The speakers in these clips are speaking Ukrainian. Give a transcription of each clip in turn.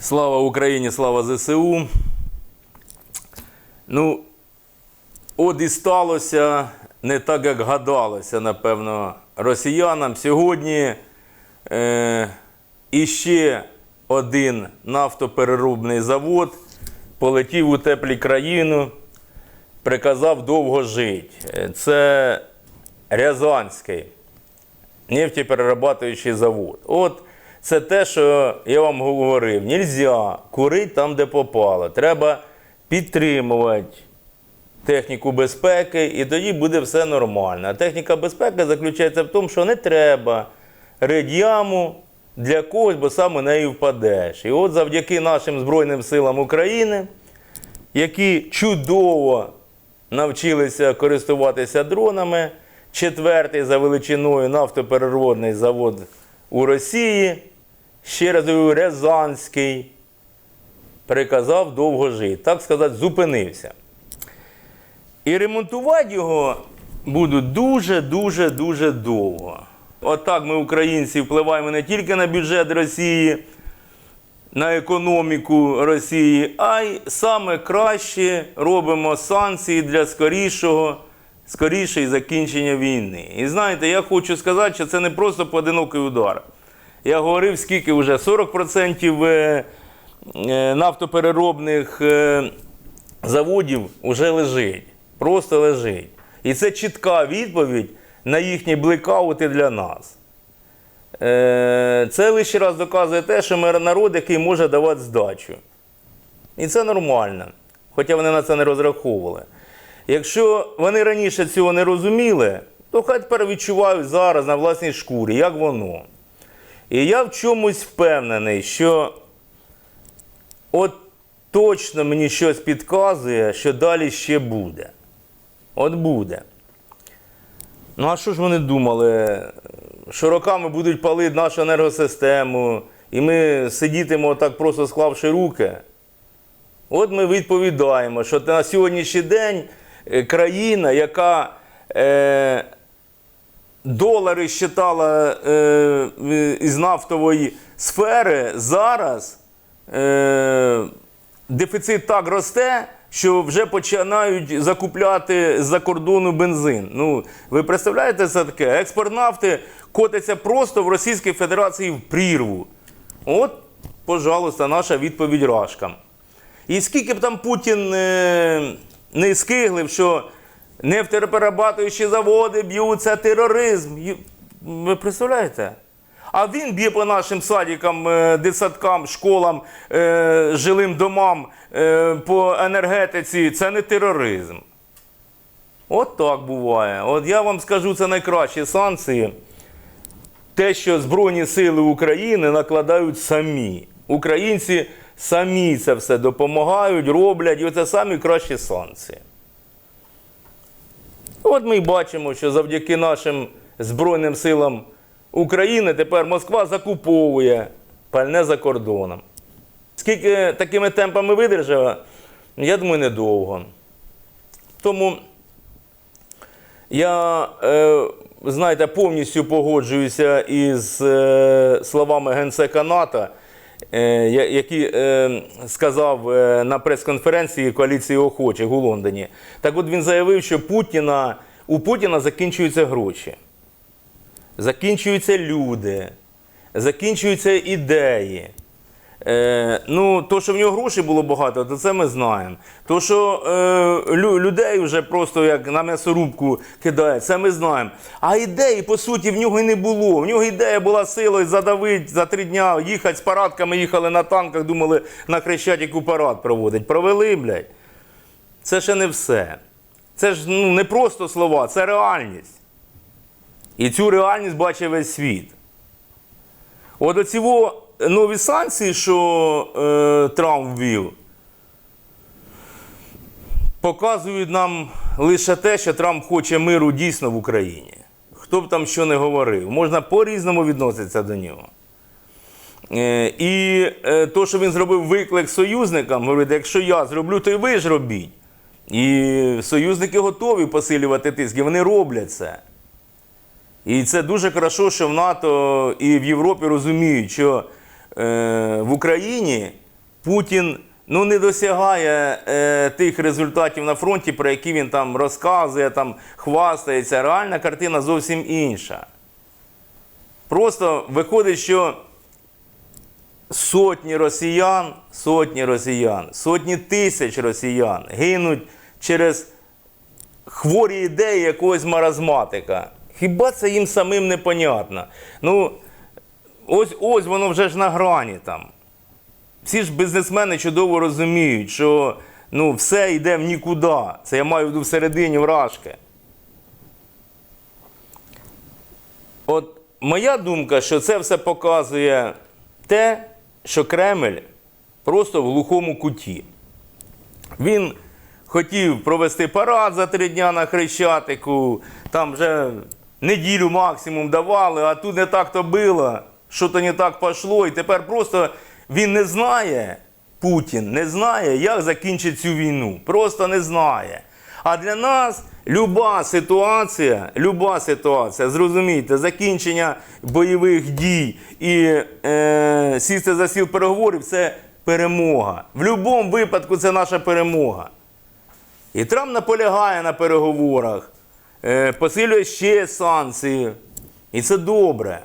Слава Україні, слава ЗСУ. Ну, от і сталося не так, як гадалося, напевно, росіянам. Сьогодні е, іще один нафтопереробний завод полетів у теплі країну, приказав довго жити. Е, Це Рязанський нефтеперерабатуючий завод. От це те, що я вам говорив. Нельзя курити там, де попало. Треба підтримувати техніку безпеки, і тоді буде все нормально. Техніка безпеки заключається в тому, що не треба яму для когось, бо саме нею впадеш. І от завдяки нашим Збройним силам України, які чудово навчилися користуватися дронами. Четвертий за величиною нафтопереробний завод у Росії, ще раз говорю, Рязанський, приказав довго жити. Так сказати, зупинився. І ремонтувати його будуть дуже-дуже дуже довго. Отак ми, українці, впливаємо не тільки на бюджет Росії, на економіку Росії, а й саме краще робимо санкції для скорішого, скорішої закінчення війни. І знаєте, я хочу сказати, що це не просто поодинокий удар. Я говорив, скільки вже 40% е, е, нафтопереробних е, заводів вже лежить. Просто лежить. І це чітка відповідь на їхні блекаути для нас. Це лише раз доказує те, що ми народ, який може давати здачу. І це нормально, хоча вони на це не розраховували. Якщо вони раніше цього не розуміли, то хай тепер відчувають зараз на власній шкурі, як воно. І я в чомусь впевнений, що от точно мені щось підказує, що далі ще буде. От буде. Ну а що ж вони думали? Що роками будуть палити нашу енергосистему, і ми сидітимо так просто склавши руки? От ми відповідаємо, що на сьогоднішній день е, країна, яка е, долари щитала е, із нафтової сфери, зараз е, дефіцит так росте, що вже починають закупляти з-за кордону бензин. Ну, ви представляєте це таке? Експорт нафти котиться просто в Російській Федерації в прірву. От, пожалуйста, наша відповідь рашкам. І скільки б там Путін е, не скиглив, що нефтероперерабатуючі заводи б'ють, це тероризм. Ви представляєте? А він б'є по нашим садикам, е, дитсадкам, школам, е, жилим домам, е, по енергетиці. Це не тероризм. От так буває. От я вам скажу, це найкращі санкції. Те, що Збройні сили України накладають самі. Українці самі це все допомагають, роблять, і це самі кращі санкції. От ми й бачимо, що завдяки нашим Збройним силам України тепер Москва закуповує пальне за кордоном. Скільки такими темпами видержала, я думаю, недовго. Тому я, е, знаєте, повністю погоджуюся із е, словами генсека НАТО, який е, сказав е, на прес-конференції коаліції охочих у Лондоні. Так от він заявив, що Путіна, у Путіна закінчуються гроші, закінчуються люди, закінчуються ідеї. Е, ну, то, що в нього грошей було багато, то це ми знаємо. То, що е, лю- людей вже просто як на м'ясорубку кидають, це ми знаємо. А ідеї, по суті, в нього і не було. В нього ідея була силою задавити за три дня, їхати з парадками, їхали на танках, думали на Хрещатику парад проводить. Провели, блядь. Це ще не все. Це ж ну, не просто слова, це реальність. І цю реальність бачить весь світ. От оці во нові санкції, що е, Трамп ввів, показують нам лише те, що Трамп хоче миру дійсно в Україні. Хто б там що не говорив, можна по-різному відноситися до нього. Е, і е, то, що він зробив виклик союзникам, говорить, якщо я зроблю, то й ви ж робіть. І союзники готові посилювати тиск, і вони роблять це. І це дуже хорошо, що в НАТО і в Європі розуміють, що в Україні Путін ну, не досягає е, тих результатів на фронті, про які він там розказує, там, хвастається. Реальна картина зовсім інша. Просто виходить, що сотні росіян, сотні росіян, сотні тисяч росіян гинуть через хворі ідеї якогось маразматика. Хіба це їм самим непонятно? Ну, ось ось воно вже ж на грані там. Всі ж бізнесмени чудово розуміють, що ну, все йде в нікуди. Це я маю в всередині вражки. От моя думка, що це все показує те, що Кремль просто в глухому куті. Він хотів провести парад за три дня на Хрещатику, там вже неділю максимум давали, а тут не так то було, що то не так пішло, і тепер просто він не знає, Путін не знає, як закінчить цю війну. Просто не знає. А для нас люба ситуація, люба ситуація, зрозумійте, закінчення бойових дій і е, сісти за стіл переговорів це перемога. В будь-якому випадку це наша перемога. І Трамп наполягає на переговорах, е, посилює ще санкції. І це добре.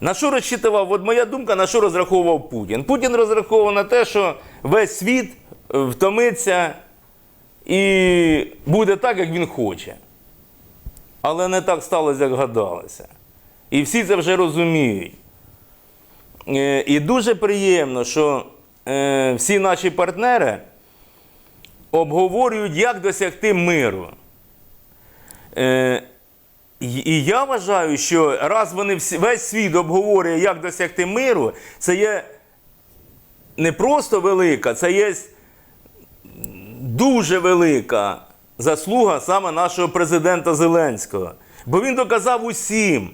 На що розчитував, от моя думка, на що розраховував Путін? Путін розраховував на те, що весь світ е, втомиться і буде так, як він хоче. Але не так сталося, як гадалося. І всі це вже розуміють. Е, І дуже приємно, що е, всі наші партнери обговорюють, як досягти миру. І я вважаю, що раз вони весь світ обговорює, як досягти миру, це є не просто велика, це є дуже велика заслуга саме нашого президента Зеленського. Бо він доказав усім,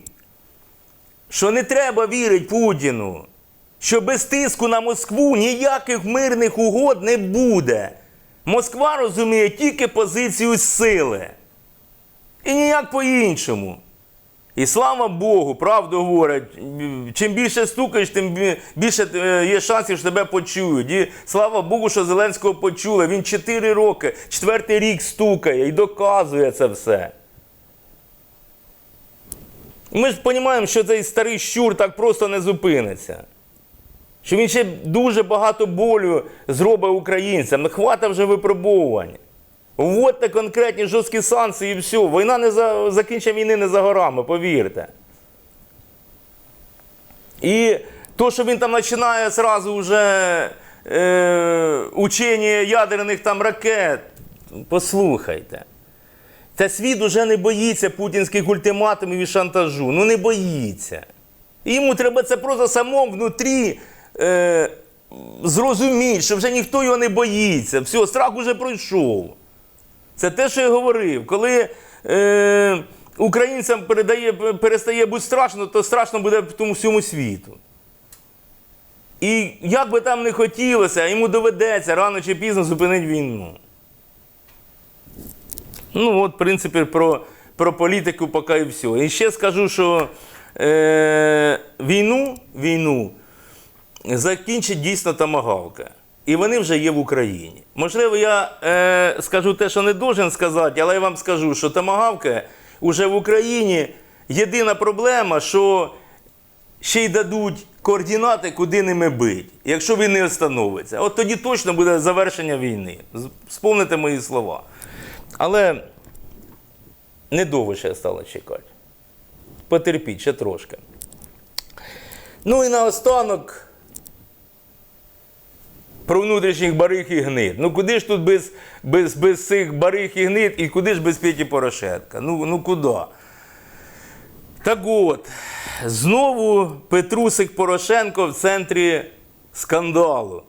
що не треба вірити Путіну, що без тиску на Москву ніяких мирних угод не буде. Москва розуміє тільки позицію сили. Ніяк по-іншому. І слава Богу, правду говорять, чим більше стукаєш, тим більше е, є шансів, що тебе почують. І слава Богу, що Зеленського почули. Він 4 роки, четвертий рік стукає і доказує це все. Ми ж розуміємо, що цей старий щур так просто не зупиниться. Що він ще дуже багато болю зробить українцям. Не хвата вже випробовувань. Вводьте конкретні жорсткі санкції і все. Війна не за закінчення війни не за горами, повірте. І то, що він там починає зразу вже е, учення ядерних там ракет, послухайте. Та світ уже не боїться путінських ультиматумів і шантажу. Ну не боїться. Йому треба це просто самому внутрі е, зрозуміти, що вже ніхто його не боїться. Все, страх уже пройшов. Це те, що я говорив. Коли е, українцям передає, перестає бути страшно, то страшно буде тому всьому світу. І як би там не хотілося, йому доведеться рано чи пізно зупинити війну. Ну, от, в принципі, про, про політику поки і все. І ще скажу, що е, війну, війну закінчить дійсно тамагавка. І вони вже є в Україні. Можливо, я е, скажу те, що не должен сказати, але я вам скажу, що тамагавка вже в Україні єдина проблема, що ще й дадуть координати, куди ними бить, якщо він не остановиться. От тоді точно буде завершення війни. Вспомните мої слова. Але недовго ще стало чекати. Потерпіть ще трошки. Ну і наостанок про внутрішніх барих і гнид. Ну куди ж тут без, без, без цих барих і гнид і куди ж без Петі Порошенка? Ну, ну куди? Так от, знову Петрусик Порошенко в центрі скандалу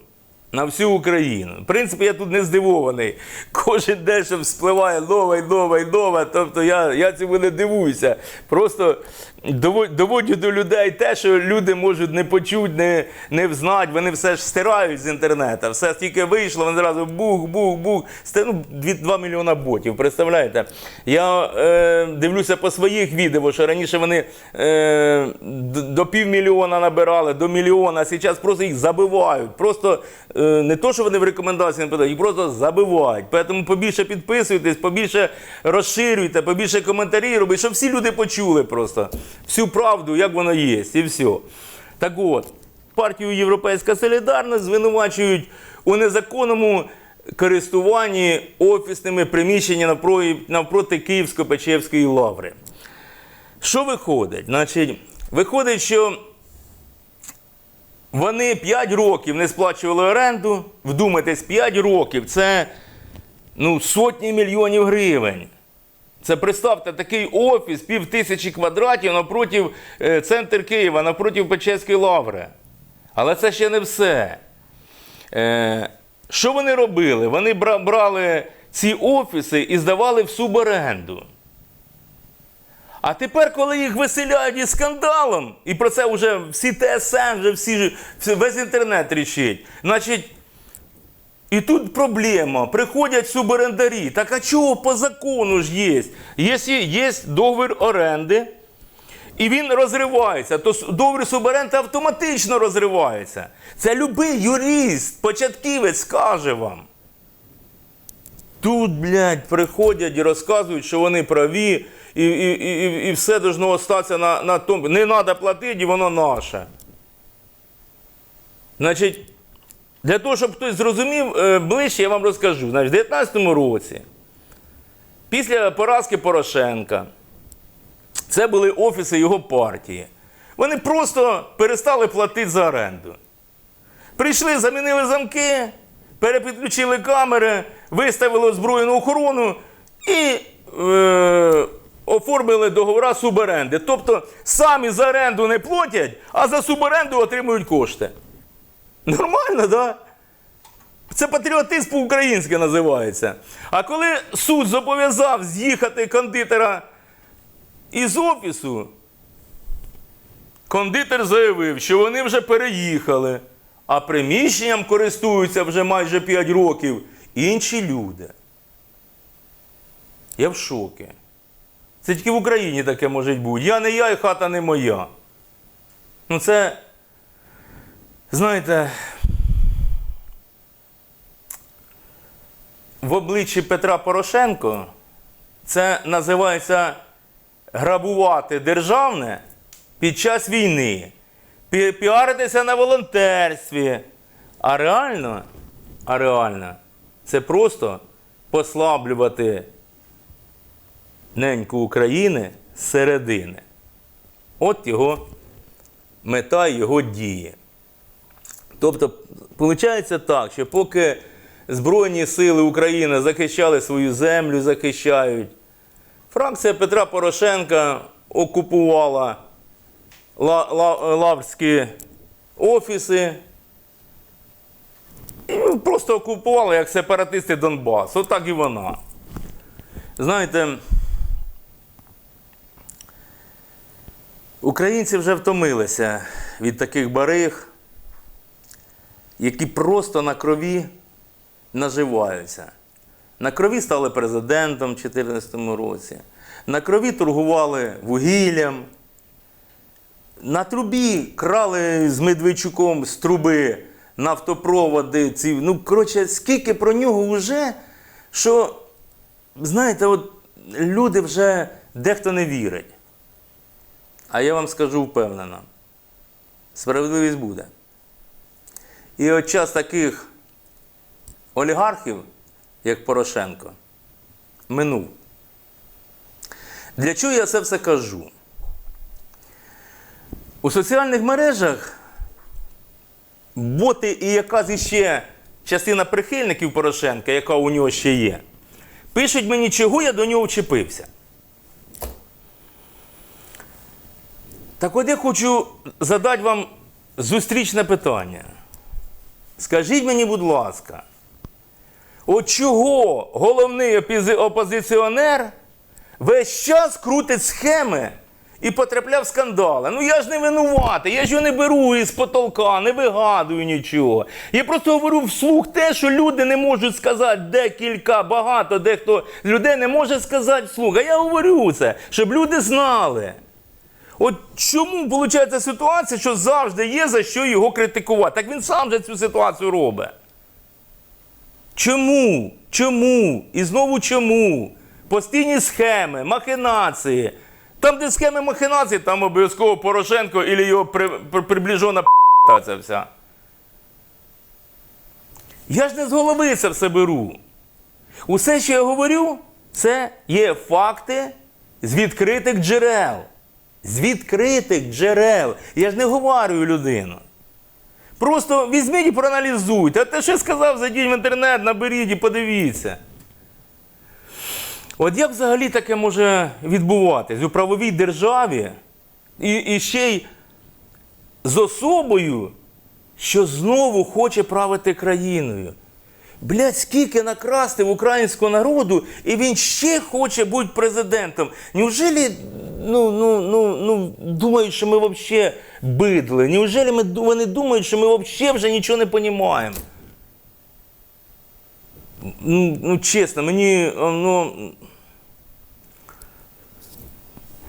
на всю Україну. В принципі, я тут не здивований. Кожен день що спливає нова і нова і нова. Тобто я, я цьому не дивуюся. Просто дово- доводжу до людей те, що люди можуть не почути, не, не взнати, вони все ж стирають з інтернету. Все тільки вийшло, вони зразу бух, бух, бух. Ну, 2 мільйона ботів, представляєте? Я е, дивлюся по своїх відео, що раніше вони е, до півмільйона набирали, до мільйона, а зараз просто їх забивають. Просто е, не то, що вони в рекомендації не подають, їх просто забивають. Тому побільше підписуйтесь, побільше розширюйте, побільше коментарів робіть, щоб всі люди почули просто всю правду, як воно є, і все. Так от, партію Європейська Солідарність звинувачують у незаконному користуванні офісними приміщеннями навпроти, Київсько-Печерської лаври. Що виходить? Значить, виходить, що вони 5 років не сплачували оренду. Вдумайтесь, 5 років це ну, сотні мільйонів гривень. Це представте такий офіс, пів тисячі квадратів напроти е, центр Києва, напроти Печерської лаври. Але це ще не все. Е, що вони робили? Вони брали ці офіси і здавали в суборенду. А тепер, коли їх виселяють із скандалом, і про це вже всі ТСН, вже всі, весь інтернет рішить, значить, і тут проблема. Приходять суборендарі. Так а чого по закону ж є? Якщо є договір оренди, і він розривається, то договір суборенди автоматично розривається. Це любий юрист, початківець скаже вам. Тут, блядь, приходять і розказують, що вони праві, і, і, і, і- все должно остатися на, на тому. Не треба платити, і воно наше. Значить, для того, щоб хтось зрозумів е, ближче, я вам розкажу. Значить, в 2019 році, після поразки Порошенка, це були офіси його партії. Вони просто перестали платити за оренду. Прийшли, замінили замки, перепідключили камери, виставили озброєну охорону і е, оформили договори суборенди. Тобто самі за оренду не платять, а за суборенду отримують кошти. Нормально, так? Да? Це патріотизм по-українськи називається. А коли суд зобов'язав з'їхати кондитера із офісу, кондитер заявив, що вони вже переїхали, а приміщенням користуються вже майже 5 років інші люди. Я в шокі. Це тільки в Україні таке може бути. Я не я і хата не моя. Ну це, знаєте, в обличчі Петра Порошенко це називається грабувати державне під час війни, пі- піаритися на волонтерстві. А реально, а реально, це просто послаблювати неньку України зсередини. От його мета його дії. Тобто, виходить так, що поки Збройні сили України захищали свою землю, захищають, фракція Петра Порошенка окупувала ла- ла- лаврські офіси. І просто окупувала як сепаратисти Донбас. Отак і вона. Знаєте, українці вже втомилися від таких бариг, які просто на крові наживаються. На крові стали президентом у 2014 році. На крові торгували вугіллям. На трубі крали з Медведчуком з труби нафтопроводи. Ці, ну, коротше, скільки про нього вже, що, знаєте, от люди вже дехто не вірить. А я вам скажу впевнено, справедливість буде. І от час таких олігархів, як Порошенко, минув. Для чого я це все кажу? У соціальних мережах боти і якась іще частина прихильників Порошенка, яка у нього ще є, пишуть мені, чого я до нього вчепився. Так от я хочу задати вам зустрічне питання. Скажіть мені, будь ласка, от чого головний опозиціонер весь час крутить схеми і потрапляв в скандали. Ну я ж не винуватий, я ж його не беру із потолка, не вигадую нічого. Я просто говорю вслух те, що люди не можуть сказати декілька, багато дехто людей не може сказати вслух. А я говорю це, щоб люди знали. От чому виходить ситуація, що завжди є за що його критикувати? Так він сам же цю ситуацію робить. Чому? Чому? І знову чому? Постійні схеми, махінації. Там, де схеми махінації, там обов'язково Порошенко і його при, при, приближена ця вся. Я ж не з голови це все беру. Усе, що я говорю, це є факти з відкритих джерел. З відкритих джерел. Я ж не говорю людину. Просто візьміть і проаналізуйте. А те, що я сказав, зайдіть в інтернет, наберіть і подивіться. От як взагалі таке може відбуватись у правовій державі і, і ще й з особою, що знову хоче правити країною? Блядь, скільки накрасти в українського народу, і він ще хоче бути президентом. Неужели ну, ну, ну, ну, думають, що ми взагалі бидли? Неужели ми, вони думають, що ми взагалі вже нічого не розуміємо? Ну, ну, чесно, мені ну,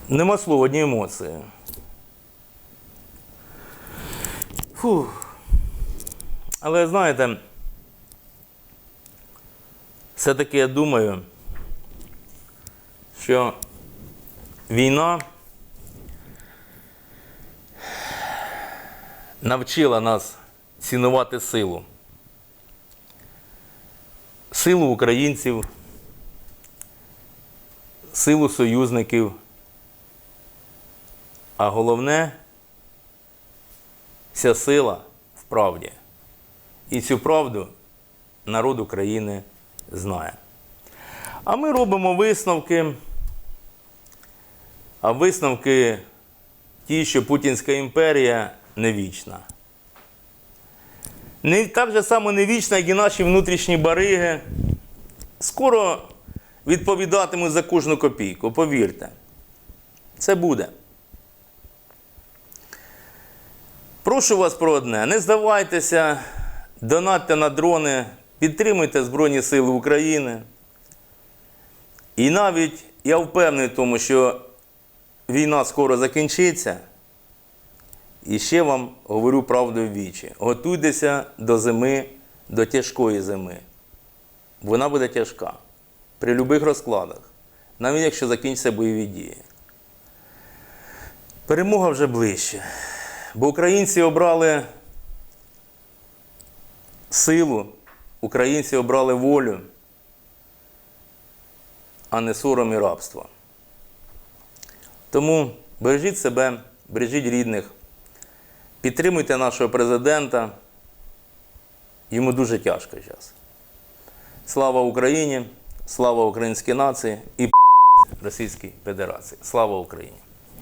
нема слова, одні емоції. Фух. Але знаєте, все-таки я думаю, що війна навчила нас цінувати силу. Силу українців, силу союзників. А головне, вся сила в правді. І цю правду народ України знає. А ми робимо висновки. А висновки ті, що Путінська імперія не вічна. Не, так же само не вічна, як і наші внутрішні бариги. Скоро відповідатимуть за кожну копійку, повірте. Це буде. Прошу вас про одне: не здавайтеся, донатьте на дрони, підтримуйте Збройні Сили України. І навіть я впевнений в тому, що війна скоро закінчиться. І ще вам говорю правду в вічі. Готуйтеся до зими, до тяжкої зими. Вона буде тяжка при будь-яких розкладах, навіть якщо закінчаться бойові дії. Перемога вже ближче. Бо українці обрали силу, українці обрали волю, а не сором і рабство. Тому бережіть себе, бережіть рідних, підтримуйте нашого президента. Йому дуже тяжко зараз. Слава Україні, слава українській нації і Російській Федерації. Слава Україні!